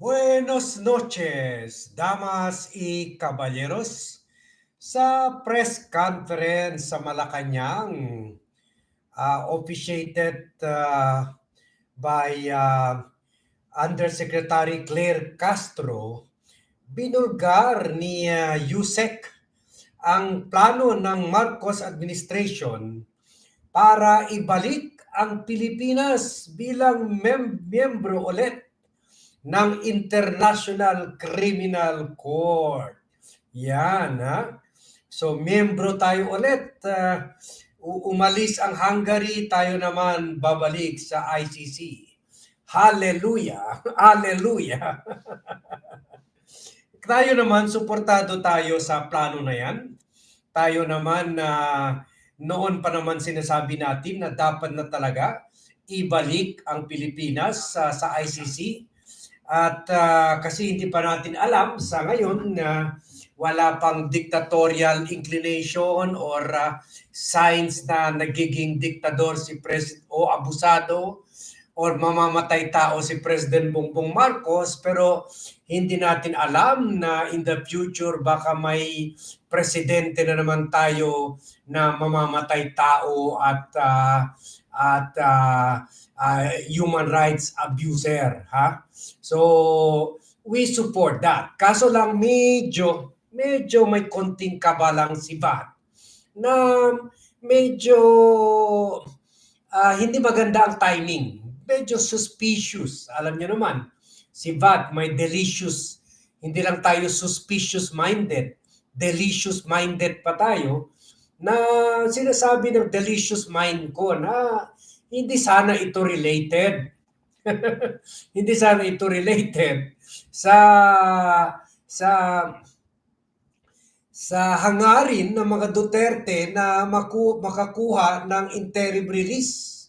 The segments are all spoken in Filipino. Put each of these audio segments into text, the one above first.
Buenos noches, damas y caballeros. Sa press conference sa Malacanang, uh, officiated uh, by uh, Undersecretary Claire Castro, binulgar ni uh, Yusek ang plano ng Marcos administration para ibalik ang Pilipinas bilang mem- miyembro ulit ng International Criminal Court. Yan, ha? So, miyembro tayo ulit. Uh, umalis ang Hungary, tayo naman babalik sa ICC. Hallelujah! Hallelujah! tayo naman, suportado tayo sa plano na yan. Tayo naman na uh, noon pa naman sinasabi natin na dapat na talaga ibalik ang Pilipinas uh, sa ICC. At uh, kasi hindi pa natin alam sa ngayon na wala pang dictatorial inclination or uh, signs na nagiging diktador si President o abusado or mamamatay tao si President Bongbong Marcos pero hindi natin alam na in the future baka may presidente na naman tayo na mamamatay tao at uh, at uh, uh, human rights abuser ha? So we support that. Kaso lang medyo medyo may konting kabalang si VAT na medyo uh, hindi maganda ang timing medyo suspicious. Alam niyo naman, si VAT may delicious, hindi lang tayo suspicious-minded, delicious-minded pa tayo, na sinasabi ng delicious mind ko na hindi sana ito related. hindi sana ito related sa sa sa hangarin ng mga Duterte na maku, makakuha ng interim release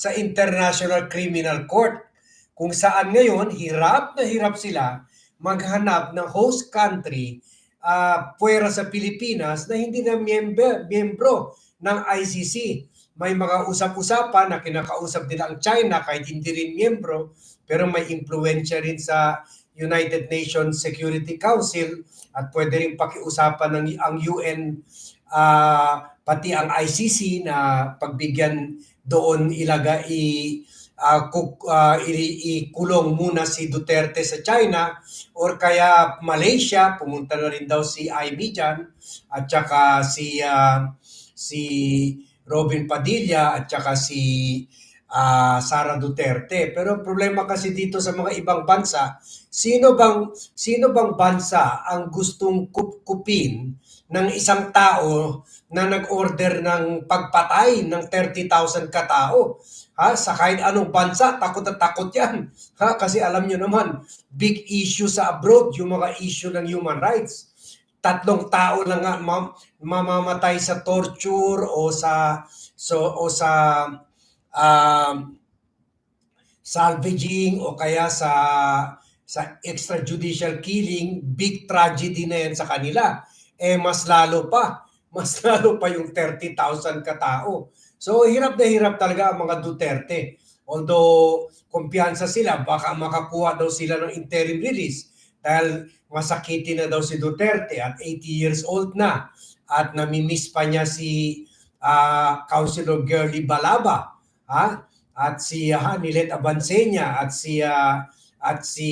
sa International Criminal Court kung saan ngayon hirap na hirap sila maghanap ng host country uh, puwera sa Pilipinas na hindi na miyembro, miyembro ng ICC. May mga usap-usapan na kinakausap nila ang China kahit hindi rin miyembro pero may impluensya rin sa United Nations Security Council at pwede rin pakiusapan ng ang UN uh, ah, pati ang ICC na pagbigyan doon ilaga i uh, kuk, uh, ikulong muna si Duterte sa China or kaya Malaysia pumunta na rin daw si Amy dyan at saka si uh, si Robin Padilla at saka si uh, Sara Duterte. Pero problema kasi dito sa mga ibang bansa, sino bang sino bang bansa ang gustong kup kupin ng isang tao na nag-order ng pagpatay ng 30,000 katao. Ha? Sa kahit anong bansa, takot at takot yan. Ha? Kasi alam nyo naman, big issue sa abroad, yung mga issue ng human rights. Tatlong tao lang nga mam- mamamatay sa torture o sa so o sa um, salvaging o kaya sa sa extrajudicial killing, big tragedy na yan sa kanila eh mas lalo pa, mas lalo pa yung 30,000 katao. So hirap na hirap talaga ang mga Duterte. Although kumpiyansa sila, baka makakuha daw sila ng interim release dahil masakitin na daw si Duterte at 80 years old na at namimiss pa niya si uh, Councilor Girly Balaba ha? at si uh, Nilet Abansenya at si uh, at si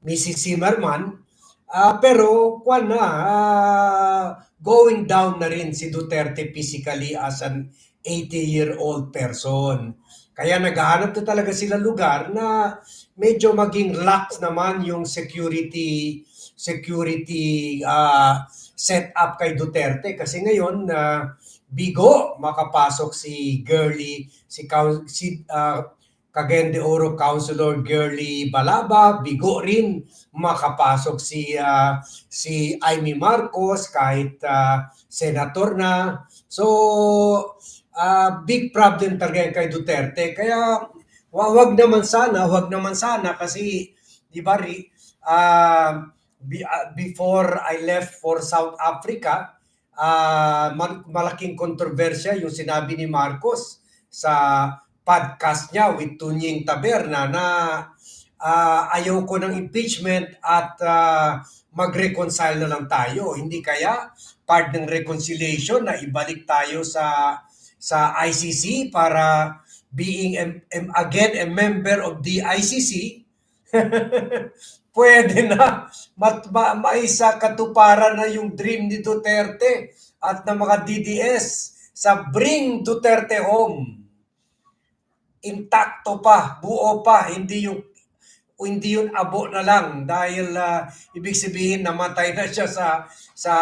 Mrs. Zimmerman Uh, pero kwan na, uh, going down na rin si Duterte physically as an 80-year-old person. Kaya naghahanap na talaga sila lugar na medyo maging lax naman yung security security uh, set up kay Duterte kasi ngayon na uh, bigo makapasok si Girly si si uh, Cagayan de Oro Councilor Girly Balaba, bigo rin makapasok si uh, si Amy Marcos kahit uh, senator na. So uh, big problem talaga kay Duterte. Kaya wag naman sana, wag naman sana kasi di ba uh, before I left for South Africa, uh, malaking kontrobersya yung sinabi ni Marcos sa podcast niya with Tunying Taberna na ah, ayaw ko ng impeachment at ah, mag-reconcile na lang tayo. Hindi kaya part ng reconciliation na ibalik tayo sa sa ICC para being a- a- again a member of the ICC pwede na mat, ma, maisa katuparan na yung dream ni Duterte at ng mga DDS sa Bring Duterte Home. Intakto pa, buo pa, hindi yung hindi yun abo na lang dahil ah, ibig sabihin namatay na siya sa sa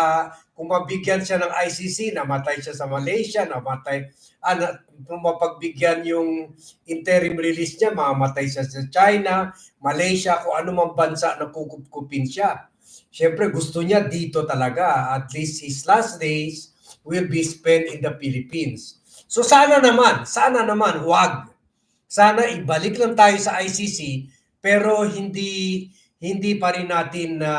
kung mabigyan siya ng ICC, namatay siya sa Malaysia, namatay ah, na, kung mapagbigyan yung interim release niya, mamatay siya sa China, Malaysia, kung ano mang bansa na kukupkupin siya. Siyempre gusto niya dito talaga, at least his last days will be spent in the Philippines. So sana naman, sana naman, wag. Sana ibalik lang tayo sa ICC pero hindi hindi pa rin natin na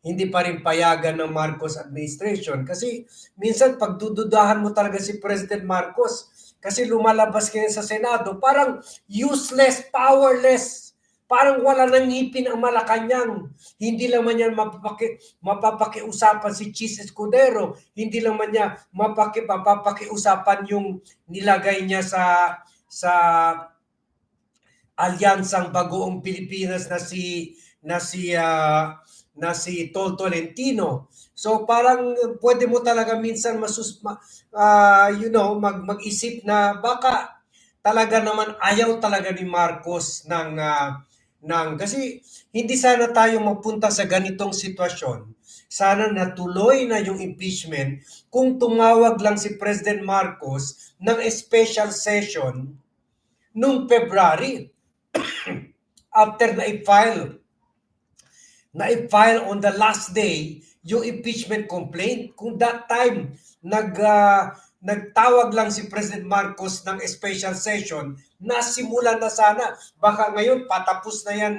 hindi pa rin payagan ng Marcos administration kasi minsan pagdududahan mo talaga si President Marcos kasi lumalabas kaya sa Senado parang useless, powerless. Parang wala nang ngipin ang Malacanang. Hindi lang man yan mapapaki, mapapakiusapan si Chis Escudero. Hindi lang man niya mapaki, mapapakiusapan yung nilagay niya sa sa alyansang bagoong Pilipinas na si na si ah, na si Tol Tolentino. So parang pwede mo talaga minsan masus ma, ah, you know mag mag-isip na baka talaga naman ayaw talaga ni Marcos ng ah, ng kasi hindi sana tayo mapunta sa ganitong sitwasyon. Sana natuloy na yung impeachment kung tumawag lang si President Marcos ng special session nung February after na i-file na i-file on the last day yung impeachment complaint. Kung that time nag ah, nagtawag lang si President Marcos ng special session, nasimulan na sana. Baka ngayon patapos na yan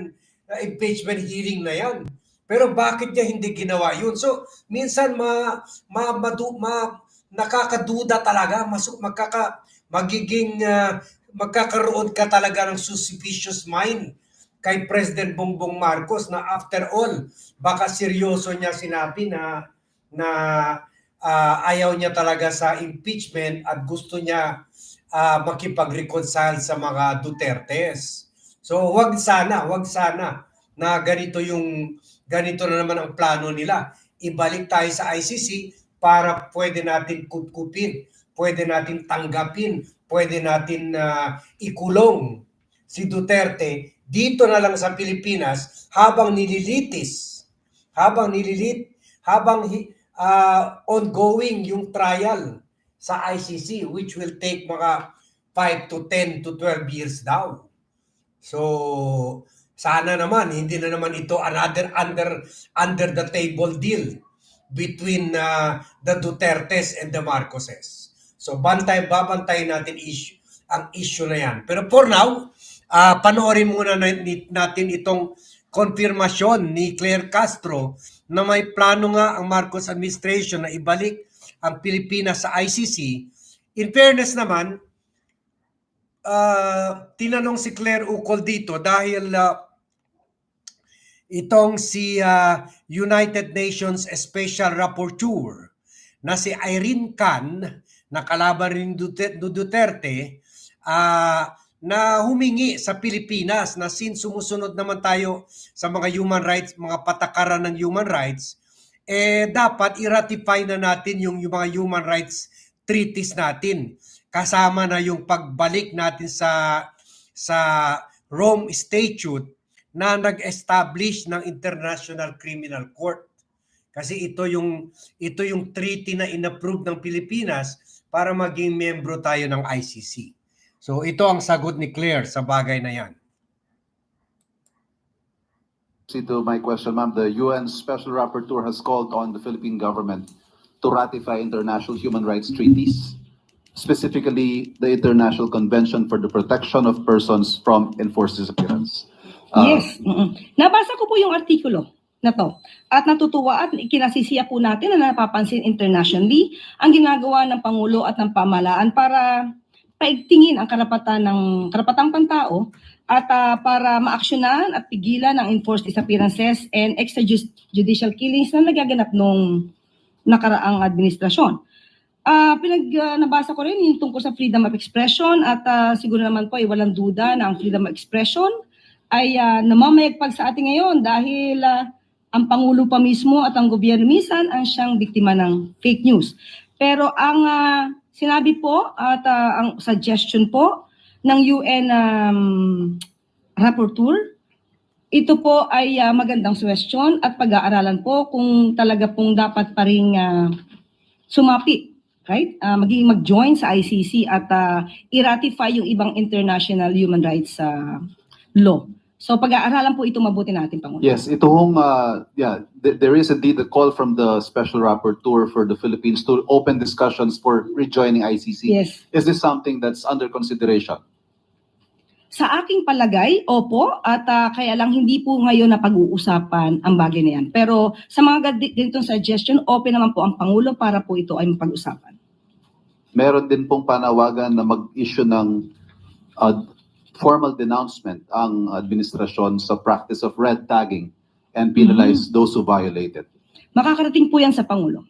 uh, impeachment hearing na yan. Pero bakit niya hindi ginawa yun? So, minsan ma, ma, madu, ma nakakaduda talaga, masuk magkaka magiging ah, magkakaroon ka talaga ng suspicious mind kay President Bongbong Marcos na after all, baka seryoso niya sinabi na na ah, ayaw niya talaga sa impeachment at gusto niya ah, makipag-reconcile sa mga Dutertes. So wag sana, wag sana na ganito yung ganito na naman ang plano nila. Ibalik tayo sa ICC para pwede natin kupkupin, pwede natin tanggapin, pwede natin ah, ikulong si Duterte dito na lang sa Pilipinas habang nililitis, habang nililit, habang ah, ongoing yung trial sa ICC which will take mga 5 to 10 to 12 years daw. So, sana naman hindi na naman ito another under under the table deal between uh, the Dutertes and the Marcoses. So, bantay babantay natin issue ang issue na yan. Pero for now, ah panoorin muna natin itong konfirmasyon ni Claire Castro na may plano nga ang Marcos administration na ibalik ang Pilipinas sa ICC. In fairness naman, ah, tinanong si Claire Ukol dito dahil ah, itong si ah, United Nations Special Rapporteur na si Irene Khan na kalaban rin Dute- du Duterte ah, na humingi sa Pilipinas na since sumusunod naman tayo sa mga human rights, mga patakaran ng human rights, eh dapat i-ratify na natin yung, yung mga human rights treaties natin. Kasama na yung pagbalik natin sa sa Rome Statute na nag-establish ng International Criminal Court. Kasi ito yung ito yung treaty na inapprove ng Pilipinas para maging membro tayo ng ICC. So ito ang sagot ni Claire sa bagay na yan. To my question, ma'am, the UN Special Rapporteur has called on the Philippine government to ratify international human rights treaties, specifically the International Convention for the Protection of Persons from Enforced Disappearance. Uh, Yes. mm-mm. Nabasa ko po yung artikulo na to. At natutuwa at kinasisiya po natin na napapansin internationally ang ginagawa ng Pangulo at ng pamalaan para paigtingin ang karapatan ng karapatang pantao at ah, para maaksyonan at pigilan ang enforced disappearances and extrajudicial killings na nagaganap nung nakaraang administrasyon. Ah, pinag ah, nabasa ko rin yung tungkol sa freedom of expression at ah, siguro naman po ay walang duda na ang freedom of expression ay ah, namamayagpag sa atin ngayon dahil ah, ang Pangulo pa mismo at ang gobyerno minsan ang siyang biktima ng fake news. Pero ang ah, sinabi po at ah, ang suggestion po ng UN um, rapporteur, ito po ay ah, magandang suggestion at pag-aaralan po kung talaga pong dapat pa rin ah, sumapi, right? Ah, magiging mag-join sa ICC at ah, i-ratify yung ibang international human rights ah, law. So pag-aaralan po ito mabuti natin, Pangulo. Yes, ito hong, uh, yeah, th- there is indeed a call from the Special Rapporteur for the Philippines to open discussions for rejoining ICC. Yes. Is this something that's under consideration? Sa aking palagay, opo, at ah, kaya lang hindi po ngayon na pag-uusapan ang bagay na yan. Pero sa mga ganitong suggestion, open naman po ang Pangulo para po ito ay mapag-usapan. Meron din pong panawagan na mag-issue ng uh, formal denouncement ang administrasyon sa practice of red tagging and penalize those who violate it. Makakarating po yan sa Pangulo.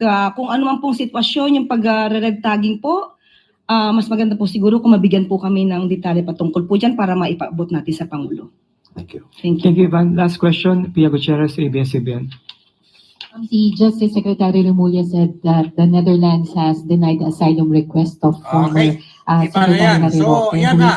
Ah, kung ano man pong sitwasyon, yung pag-red tagging po, ah, mas maganda po siguro kung mabigyan po kami ng detalye patungkol po dyan para maipaabot natin sa Pangulo. Thank you. Thank you. Thank you, Ivan. Last question, Pia Gutierrez, ABS-CBN. Um, The Justice Secretary Remulla said that the Netherlands has denied the asylum request of former Okay. uh, Iba na yan. Secretary So, yan na.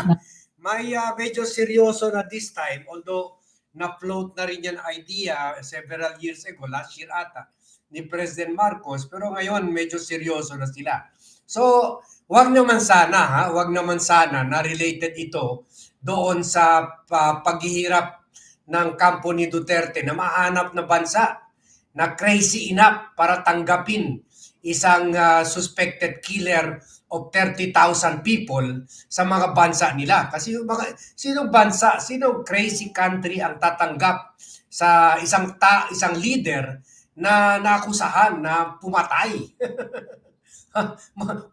May ah, medyo seryoso na this time, although na-float na rin yan idea several years ago, last year ata, ni President Marcos, pero ngayon medyo seryoso na sila. So, wag naman sana, ha? wag naman sana na related ito doon sa pa- paghihirap ng kampo ni Duterte na mahanap na bansa na crazy enough para tanggapin isang ah, suspected killer of 30,000 people sa mga bansa nila. Kasi yung mga, sinong bansa, sinong crazy country ang tatanggap sa isang ta, isang leader na nakusahan na pumatay.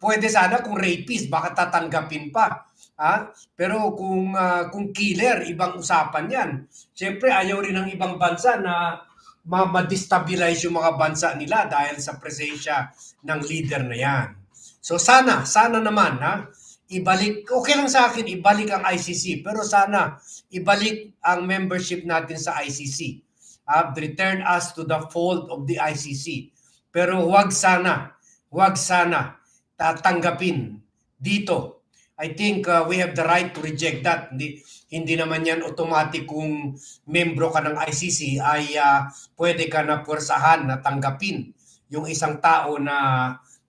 Pwede sana kung rapist, baka tatanggapin pa. Ha? Pero kung ah, kung killer, ibang usapan 'yan. Siyempre, ayaw rin ng ibang bansa na ma- ma-destabilize yung mga bansa nila dahil sa presensya ng leader na 'yan. So sana, sana naman ha, ibalik, okay lang sa akin, ibalik ang ICC, pero sana ibalik ang membership natin sa ICC. Uh, return us to the fold of the ICC. Pero wag sana, wag sana tatanggapin dito. I think uh, we have the right to reject that. Hindi, hindi naman yan automatic kung membro ka ng ICC ay uh, pwede ka na pwersahan na tanggapin yung isang tao na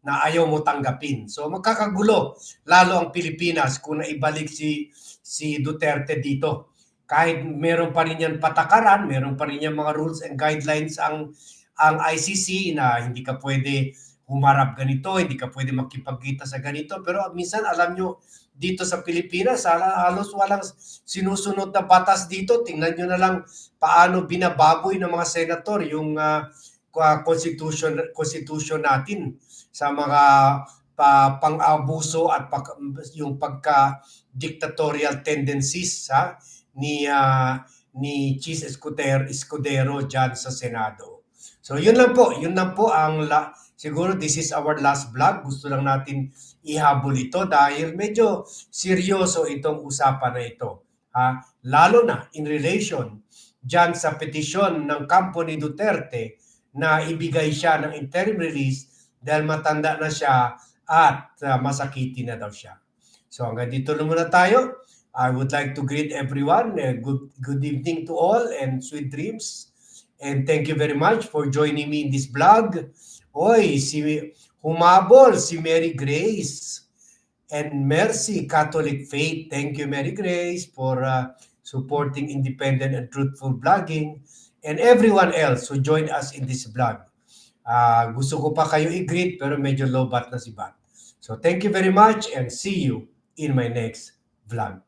na ayaw mo tanggapin. So magkakagulo lalo ang Pilipinas kung naibalik si si Duterte dito. Kahit meron pa rin yan patakaran, meron pa rin yan mga rules and guidelines ang ang ICC na hindi ka pwede humarap ganito, hindi ka pwede makipagkita sa ganito. Pero minsan alam nyo, dito sa Pilipinas, halos walang sinusunod na batas dito. Tingnan nyo na lang paano binababoy ng mga senator yung ah, kwa- constitution constitution natin sa mga pa, pang-abuso at pag, yung pagka dictatorial tendencies ha ni ah, ni Cheese Escudero, Escudero dyan sa Senado. So yun lang po, yun lang po ang la, siguro this is our last vlog. Gusto lang natin ihabol ito dahil medyo seryoso itong usapan na ito. Ha? Lalo na in relation dyan sa petisyon ng kampo ni Duterte na ibigay siya ng interim release dahil matanda na siya at uh, masakitin na daw siya. So hanggang dito lang muna tayo. I would like to greet everyone. Uh, good, good evening to all and sweet dreams. And thank you very much for joining me in this vlog. Oy, si humabol si Mary Grace and Mercy Catholic Faith. Thank you Mary Grace for uh, supporting independent and truthful blogging and everyone else who joined us in this vlog. Ah, gusto ko pa kayo i-greet pero medyo low bat na si Bat. So thank you very much and see you in my next vlog.